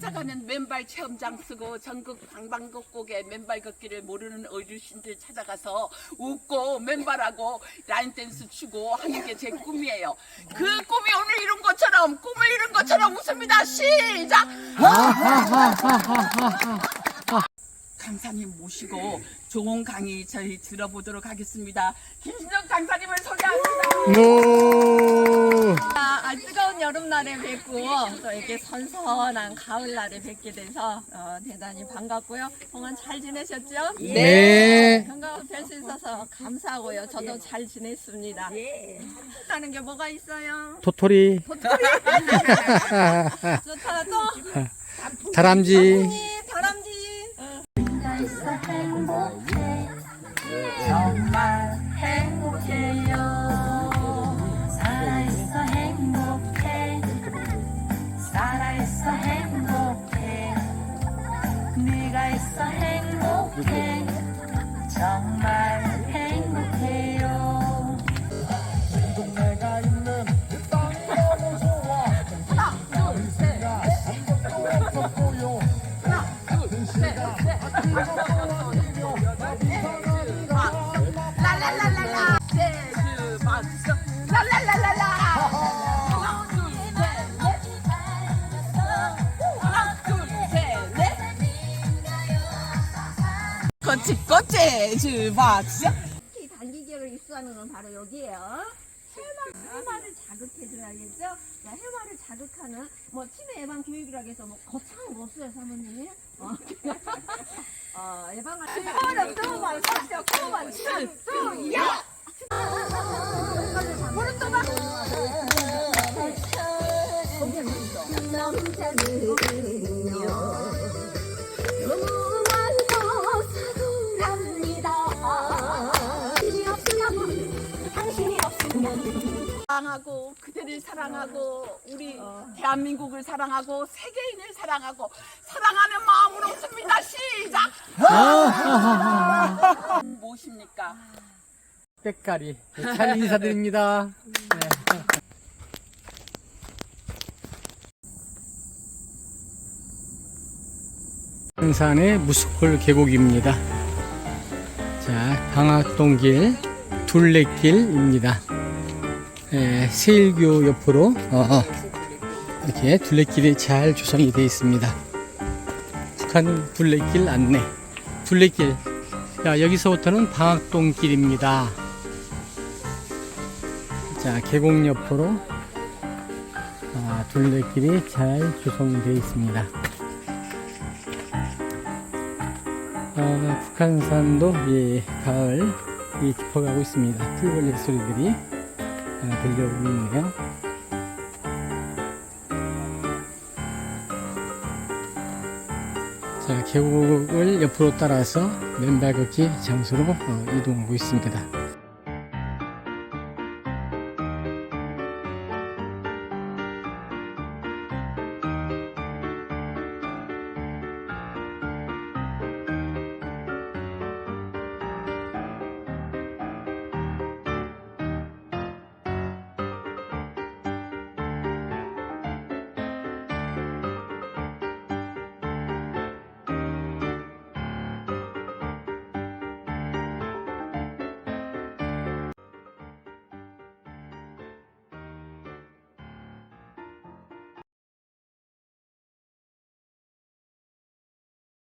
찾아가는 맨발 체험장 쓰고 전국 방방곡곡에 맨발 걷기를 모르는 어르신들 찾아가서 웃고 맨발하고 라인 댄스 추고 하는 게 제 꿈이에요. 그 꿈이 오늘 이룬 것처럼 꿈을 이룬 것처럼 웃습니다. 시작. 강사님 모시고 좋은 강의 저희 들어보도록 하겠습니다. 김신정 강사님을 소개합니다. 노. 아, 아, 여름날에 뵙고 또 이렇게 선선한 가을날에 뵙게 돼서 어, 대단히 반갑고요. 동안 잘 지내셨죠? 네. 건강을 뵐수 있어서 감사하고요. 저도 잘 지냈습니다. 하는 게 뭐가 있어요? 도토리. 좋다 또 다람쥐. 이 다람쥐 셋넷 거치고 재즈 박수 이 단기계를 입수하는 건 바로 여기에요. 혈관을 자극해줘야겠죠? 자, 혈관을 자극하는 뭐 치매 예방 교육이라고 해서 뭐 거창한 거 없어요, 사모님? 어, 어 예방을 또만 삭수야! 무릎 떠봐! 너무 사랑하고 그대를 사랑하고 우리 대한민국을 사랑하고 세계인을 사랑하고 사랑하는 마음으로 웃습니다 시작 무엇입니까 때깔이. 잘 인사드립니다. 네. 산의 무스콜 계곡입니다. 자, 방학동길 둘레길입니다. 예, 세일교 옆으로 어, 어, 이렇게 둘레길이 잘 조성이 되어 있습니다. 북한 둘레길 안내. 둘레길. 자, 여기서부터는 방학동 길입니다. 자, 계곡 옆으로 아, 둘레길이 잘 조성되어 있습니다. 아, 북한산도 예, 가을 이 깊어가고 있습니다. 풀벌레 소리들이 아, 들려오고 있네요. 자, 계곡을 옆으로 따라서 맨발 걷기 장소로 어, 이동하고 있습니다.